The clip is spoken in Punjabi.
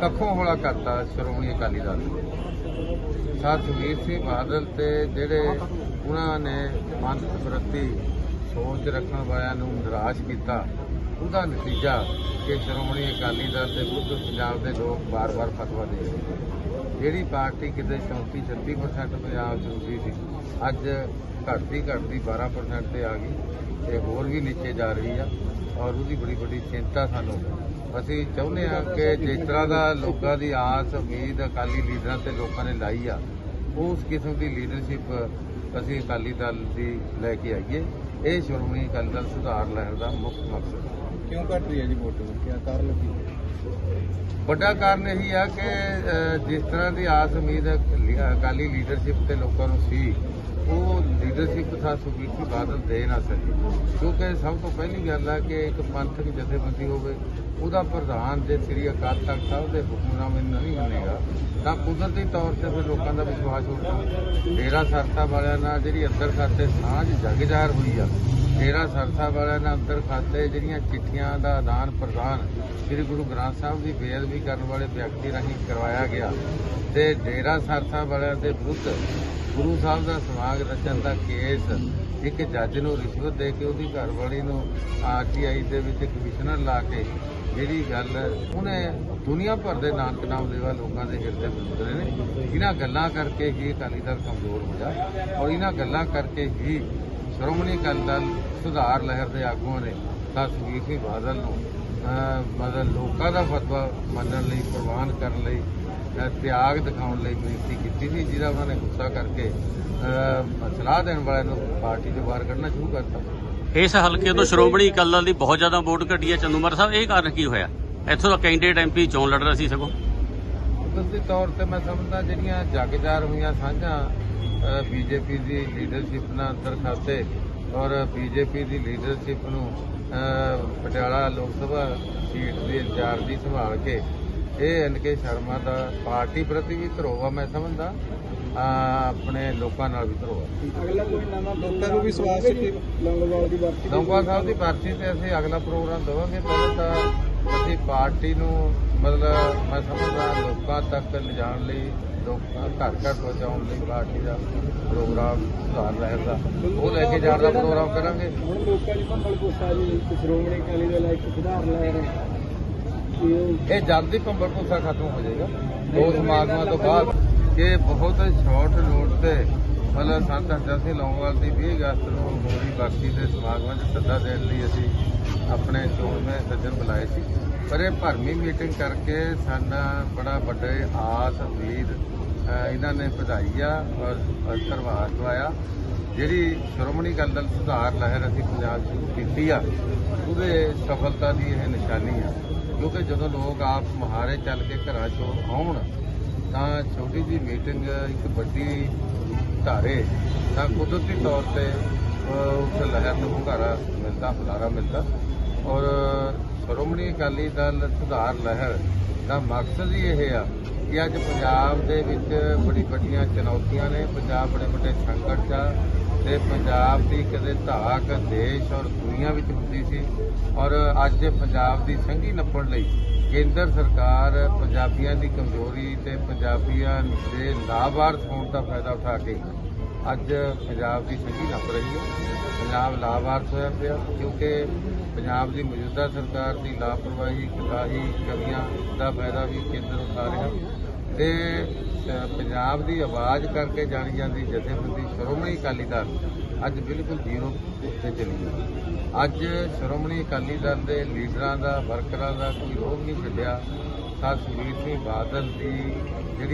ਕੱਖੋਂ ਹੌਲਾ ਕਰਤਾ ਸ਼੍ਰੋਮਣੀ ਅਕਾਲੀ ਦਲ ਨੇ। ਸੁਖਬੀਰ ਸਿੰਘ ਬਾਦਲ ਤੇ ਜਿਹੜੇ ਉਹਨਾਂ ਨੇ ਪੰਥ ਪ੍ਰਤੀ ਸੋਚ ਰੱਖਣ ਵਾਲਿਆਂ ਨੂੰ ਨਿਰਾਸ਼ ਕੀਤਾ, ਉਹਦਾ ਨਤੀਜਾ ਕਿ ਸ਼੍ਰੋਮਣੀ ਅਕਾਲੀ ਦਲ ਦੇ ਵਿਰੁੱਧ ਪੰਜਾਬ ਦੇ ਲੋਕ ਬਾਰ-ਬਾਰ ਫਤਵਾ ਦੇ ਰਹੇ ਜਿਹੜੀ ਪਾਰਟੀ ਕਿਤੇ 34 36% ਪੰਜਾਬ 'ਚ ਹੁੰਦੀ ਸੀ, ਅੱਜ ਘਟਦੀ ਘਟਦੀ 12% ਤੇ ਆ ਗਈ। ਤੇ ਹੋਰ ਵੀ ਨੀਚੇ ਜਾ ਰਹੀ ਆ ਔਰ ਉਹਦੀ ਬੜੀ ਵੱਡੀ ਚਿੰਤਾ ਸਾਨੂੰ। ਅਸੀਂ ਚਾਹੁੰਦੇ ਹਾਂ ਕਿ ਜਿਸ ਤਰ੍ਹਾਂ ਦਾ ਲੋਕਾਂ ਦੀ ਆਸ ਉਮੀਦ ਅਕਾਲੀ ਲੀਡਰਾਂ ਤੇ ਲੋਕਾਂ ਨੇ ਲਾਈ ਆ ਉਸ ਕਿਸਮ ਦੀ ਲੀਡਰਸ਼ਿਪ ਅਸੀਂ ਅਕਾਲੀ ਦਲ ਦੀ ਲੈ ਕੇ ਆਈਏ। ਇਹ ਸ਼੍ਰੋਮਣੀ ਅਕਾਲੀ ਦਲ ਸੁਧਾਰ ਲਹਿਰ ਦਾ ਮੁੱਖ ਮਕਸਦ ਹੈ ਕਿਉਂ ਘਟ ਰਹੀ ਹੈ ਜੀ ਵੋਟ? ਕੀ ਕਾਰਨ ਕੀ ਵੱਡਾ ਕਾਰਨ ਇਹੀ ਆ ਕਿ ਜਿਸ ਤਰ੍ਹਾਂ ਦੀ ਆਸ ਉਮੀਦ ਅਕਾਲੀ ਲੀਡਰਸ਼ਿਪ ਤੇ ਲੋਕਾਂ ਨੂੰ ਸੀ ਉਹ ਲੀਡਰਸ਼ਿਪ ਥਾ ਸੁਖਬੀਰ ਸਿੰਘ ਬਾਦਲ ਦੇ ਨਾ ਸਕੇ। ਕਿਉਂਕਿ ਸਭ ਤੋਂ ਪਹਿਲੀ ਗੱਲ ਆ ਕਿ ਇੱਕ ਪੰਥਕ ਜਥੇਬੰਦੀ ਹੋਵੇ ਉਹਦਾ ਪ੍ਰਧਾਨ ਜੇ ਸ੍ਰੀ ਅਕਾਲ ਤਖਤ ਸਾਹਿਬ ਦੇ ਹੁਕਮਨਾਮੇ ਨੂੰ ਨਹੀਂ ਮੰਨੇਗਾ, ਤਾਂ ਕੁਦਰਤੀ ਤੌਰ ਤੇ ਫਿਰ ਲੋਕਾਂ ਦਾ ਵਿਸ਼ਵਾਸ ਉੱਠੂ ਡੇਰਾ ਸਰਸਾ ਵਾਲਿਆਂ ਨਾਲ ਜਿਹੜੀ ਅੰਦਰ ਖਾਤੇ ਸਾਂਝ ਜਗ ਜ਼ਾਹਰ ਹੋਈ ਆ, ਡੇਰਾ ਸਰਸਾ ਵਾਲਿਆਂ ਨਾਲ ਅੰਦਰ ਖਾਤੇ ਜਿਹੜੀਆਂ ਚਿੱਠੀਆਂ ਦਾ ਆਦਾਨ ਪ੍ਰਦਾਨ ਸ੍ਰੀ ਗੁਰੂ ਗ੍ਰੰਥ ਸਾਹਿਬ ਦੀ ਬੇਅਦਬੀ ਕਰਨ ਵਾਲੇ ਵਿਅਕਤੀ ਰਾਹੀਂ ਕਰਵਾਇਆ ਗਿਆ ਤੇ ਡੇਰਾ ਸਰਸਾ ਵਾਲਿਆਂ ਦੇ ਵਿਰੁੱਧ ਗੁਰੂ ਸਾਹਿਬ ਦਾ ਸਮਾਗ ਰਚਨ ਦਾ ਕੇਸ ਇੱਕ ਜੱਜ ਨੂੰ ਰਿਸ਼ਵਤ ਦੇ ਕੇ ਉਹਦੀ ਘਰਵਾਲੀ ਨੂੰ ਆਰਟੀਆਈ ਦੇ ਵਿੱਚ ਕਮਿਸ਼ਨਰ ਲਾ ਕੇ ਜਿਹੜੀ ਗੱਲ ਉਹਨੇ ਦੁਨੀਆ ਭਰ ਦੇ ਨਾਨਕ ਨਾਮ ਦੇਵਾ ਲੋਕਾਂ ਦੇ ਹਿਰਦੇ ਬੁੱਧਰੇ ਨੇ। ਇਹਨਾਂ ਗੱਲਾਂ ਕਰਕੇ ਹੀ ਅਕਾਲੀ ਦਲ ਕਮਜ਼ੋਰ ਹੋਇਆ ਔਰ ਇਹਨਾਂ ਗੱਲਾਂ ਕਰਕੇ ਹੀ ਸ਼੍ਰੋਮਣੀ ਅਕਾਲੀ ਦਲ ਸੁਧਾਰ ਲਹਿਰ ਦੇ ਆਗੂਆਂ ਨੇ ਤਾਂ ਸੁਖਬੀਰ ਸਿੰਘ ਬਾਦਲ ਨੂੰ ਮਤਲਬ ਲੋਕਾਂ ਦਾ ਫਤਵਾ ਮੰਨਣ ਲਈ, ਪ੍ਰਵਾਨ ਕਰਨ ਲਈ ਤਿਆਗ ਦਿਖਾਉਣ ਲਈ ਬੇਨਤੀ ਕੀਤੀ ਸੀ, ਜਿਹਦਾ ਉਹਨਾਂ ਨੇ ਗੁੱਸਾ ਕਰਕੇ ਸਲਾਹ ਦੇਣ ਵਾਲਿਆਂ ਨੂੰ ਪਾਰਟੀ ਤੋਂ ਬਾਹਰ ਕੱਢਣਾ ਸ਼ੁਰੂ ਕਰਤਾ। ਇਸ ਹਲਕੇ ਤੋਂ ਸ਼੍ਰੋਮਣੀ ਅਕਾਲੀ ਦਲ ਦੀ ਬਹੁਤ ਜ਼ਿਆਦਾ ਵੋਟ ਘਟੀ ਹੈ। ਚੰਦੂਮਾਰ ਸਾਹਿਬ, ਇਹ ਕਾਰਨ ਕੀ ਹੋਇਆ? ਇੱਥੋਂ ਦਾ ਕੈਂਡੀਡੇਟ ਐਮਪੀ ਚੋਣ ਲੜ ਰਿਹਾ ਸੀ ਸਗੋਂ। ਕੁਦਰਤੀ ਤੌਰ ਤੇ ਮੈਂ ਸਮਝਦਾ ਜਿਹੜੀਆਂ ਜਗਜਾਰ ਹੋਈਆਂ ਸਾਂਝਾਂ ਬੀਜੇਪੀ ਦੀ ਲੀਡਰਸ਼ਿਪ ਨਾਲ ਅੰਦਰ ਖਾਤੇ ਔਰ ਬੀਜੇਪੀ ਦੀ ਲੀਡਰਸ਼ਿਪ ਨੂੰ ਪਟਿਆਲਾ ਲੋਕ ਸਭਾ ਸੀਟ ਦੀ ਇੰਚਾਰਜੀ ਸੰਭਾਲ ਕੇ, ਇਹ ਐਨ ਕੇ ਸ਼ਰਮਾ ਦਾ ਪਾਰਟੀ ਪ੍ਰਤੀ ਵੀ ਧਰੋਵਾ ਮੈਂ ਸਮਝਦਾ। ਆਪਣੇ ਲੋਕਾਂ ਨਾਲ ਵੀ ਧਰੋਵਾ ਅਗਲਾ ਕੋਈ ਨਵਾਂ ਲੋਕਾਂ ਨੂੰ ਵਿਸ਼ਵਾਸ ਹੈ ਕਿ ਲੰਗੋਵਾਲ ਦੀ ਵਰਤੀ ਦੌਂਗਾ ਸਾਹਿਬ ਦੀ ਪਾਰਟੀ ਤੇ ਅਸੀਂ ਅਗਲਾ ਪ੍ਰੋਗਰਾਮ ਦੇਵਾਂਗੇ ਪਹਿਲਾਂ ਤਾਂ ਅਸੀਂ ਪਾਰਟੀ ਨੂੰ ਮਤਲਬ ਮੈਂ ਸਮਝਦਾ ਲੋਕਾਂ ਤੱਕ ਲਿਜਾਣ ਲਈ ਲੋਕਾਂ ਘਰ ਘਰ ਪਹੁੰਚਾਉਣ ਲਈ ਪਾਰਟੀ ਦਾ ਪ੍ਰੋਗਰਾਮ ਸੁਧਾਰ ਲਹਿਰ ਦਾ ਉਹ ਲੈ ਕੇ ਜਾਣ ਦਾ ਪ੍ਰੋਗਰਾਮ ਕਰਾਂਗੇ। ਹੁਣ ਲੋਕਾਂ ਦੀ ਭੰਬਲ ਪੁੱਛਾ ਜੀ ਸ਼੍ਰੋਮਣੀ ਅਕਾਲੀ ਦਲ ਇੱਕ ਸੁਧਾਰ ਲੈ ਰਹੇ ਕਿ ਉਹ ਇਹ ਜਲਦੀ ਭੰਬਲ ਭੁੱਸਾ ਖਤਮ ਹੋ ਜਾਏਗਾ। ਦੋ ਸਮਾਗਮਾਂ ਤੋਂ ਬਾਅਦ। ਕਿ ਬਹੁਤ ਸ਼ਾਰਟ ਨੋਟ ਤੇ ਮਤਲਬ ਸੰਤ ਹਰਜਨ ਸਿੰਘ ਲੌਂਗਵਾਲ ਦੀ 20 ਅਗਸਤ ਨੂੰ ਹੋਰੀ ਬਾਕੀ ਦੇ ਸਮਾਗਮਾਂ 'ਚ ਸੱਦਾ ਦੇਣ ਲਈ ਅਸੀਂ ਆਪਣੇ ਚੋਣਵੇਂ ਸੱਜਣ ਬੁਲਾਏ ਸੀ। ਪਰ ਇਹ ਭਰਮੀ ਮੀਟਿੰਗ ਕਰਕੇ ਸਾਡਾ ਬੜਾ ਵੱਡੇ ਆਸ, ਉਮੀਦ ਇਹਨਾਂ ਨੇ ਵਧਾਈ ਆ ਔਰ ਔਰ ਧੰਨਵਾਦ ਦਵਾਇਆ। ਜਿਹੜੀ ਸ਼੍ਰੋਮਣੀ ਅਕਾਲੀ ਦਲ ਸੁਧਾਰ ਲਹਿਰ ਅਸੀਂ ਪੰਜਾਬ ਸ਼ੁਰੂ ਕੀਤੀ ਆ, ਉਹਦੇ ਸਫਲਤਾ ਦੀ ਇਹ ਨਿਸ਼ਾਨੀ ਆ। ਕਿਉਂਕਿ ਜਦੋਂ ਲੋਕ ਆਪ ਮੁਹਾਰੇ ਚੱਲ ਕੇ ਘਰਾਂ 'ਚੋਂ ਆਉਣ ਤਾਂ ਛੋਟੀ ਜੀ ਮੀਟਿੰਗ ਇੱਕ ਵੱਡੀ ਧਾਰੇ, ਤਾਂ ਕੁਦਰਤੀ ਤੌਰ ਤੇ ਉਸ ਲਹਿਰ ਨੂੰ ਹੁੰਗਾਰਾ ਮਿਲਦਾ, ਹੁਲਾਰਾ ਮਿਲਦਾ। ਔਰ ਸ਼੍ਰੋਮਣੀ ਅਕਾਲੀ ਦਲ ਸੁਧਾਰ ਲਹਿਰ ਦਾ ਮਕਸਦ ਹੀ ਇਹ ਆ ਕਿ ਅੱਜ ਪੰਜਾਬ ਦੇ ਵਿੱਚ ਬੜੀ ਵੱਡੀਆਂ ਚੁਣੌਤੀਆਂ ਨੇ। ਪੰਜਾਬ ਬੜੇ ਵੱਡੇ ਸੰਕਟ 'ਚ ਆ ਤੇ ਪੰਜਾਬ ਦੀ ਕਦੇ ਧਾਕ, ਦੇਸ਼ ਔਰ ਦੁਨੀਆ ਵਿੱਚ ਹੁੰਦੀ ਸੀ। ਔਰ ਅੱਜ ਪੰਜਾਬ ਦੀ ਸੰਗੀ ਨੱਪਣ ਲਈ ਕੇਂਦਰ ਸਰਕਾਰ ਪੰਜਾਬੀਆਂ ਦੀ ਕਮਜ਼ੋਰੀ ਤੇ ਪੰਜਾਬੀਆਂ ਦੇ ਲਾਭਾਰਥ ਹੋਣ ਦਾ ਫਾਇਦਾ ਉਠਾ ਕੇ ਅੱਜ ਪੰਜਾਬ ਦੀ ਸੰਗੀ ਨੱਪ ਰਹੀ ਹੈ। ਪੰਜਾਬ ਲਾਭਾਰਥ ਹੋਇਆ ਪਿਆ ਕਿਉਂਕਿ ਪੰਜਾਬ ਦੀ ਮੌਜੂਦਾ ਸਰਕਾਰ ਦੀ ਲਾਪਰਵਾਹੀ ਕੋਤਾਹੀ ਕਮੀਆਂ ਦਾ ਫਾਇਦਾ ਵੀ ਕੇਂਦਰ ਉਠਾ ਰਿਹਾ। ਤੇ ਪੰਜਾਬ ਦੀ ਆਵਾਜ਼ ਕਰਕੇ ਜਾਣੀ ਜਾਂਦੀ ਜਥੇਬੰਦੀ ਸ਼੍ਰੋਮਣੀ ਅਕਾਲੀ ਦਲ ਅੱਜ ਬਿਲਕੁਲ ਜ਼ੀਰੋ ਉੱਤੇ ਚਲੀ ਗਈ ਅੱਜ ਸ਼੍ਰੋਮਣੀ ਅਕਾਲੀ ਦਲ ਦੇ ਲੀਡਰਾਂ ਦਾ, ਵਰਕਰਾਂ ਦਾ ਕੋਈ ਰੋਹ ਨਹੀਂ ਛੱਡਿਆ। ਤਾਂ ਸੁਖਬੀਰ ਸਿੰਘ ਬਾਦਲ ਦੀ ਜਿਹੜੀ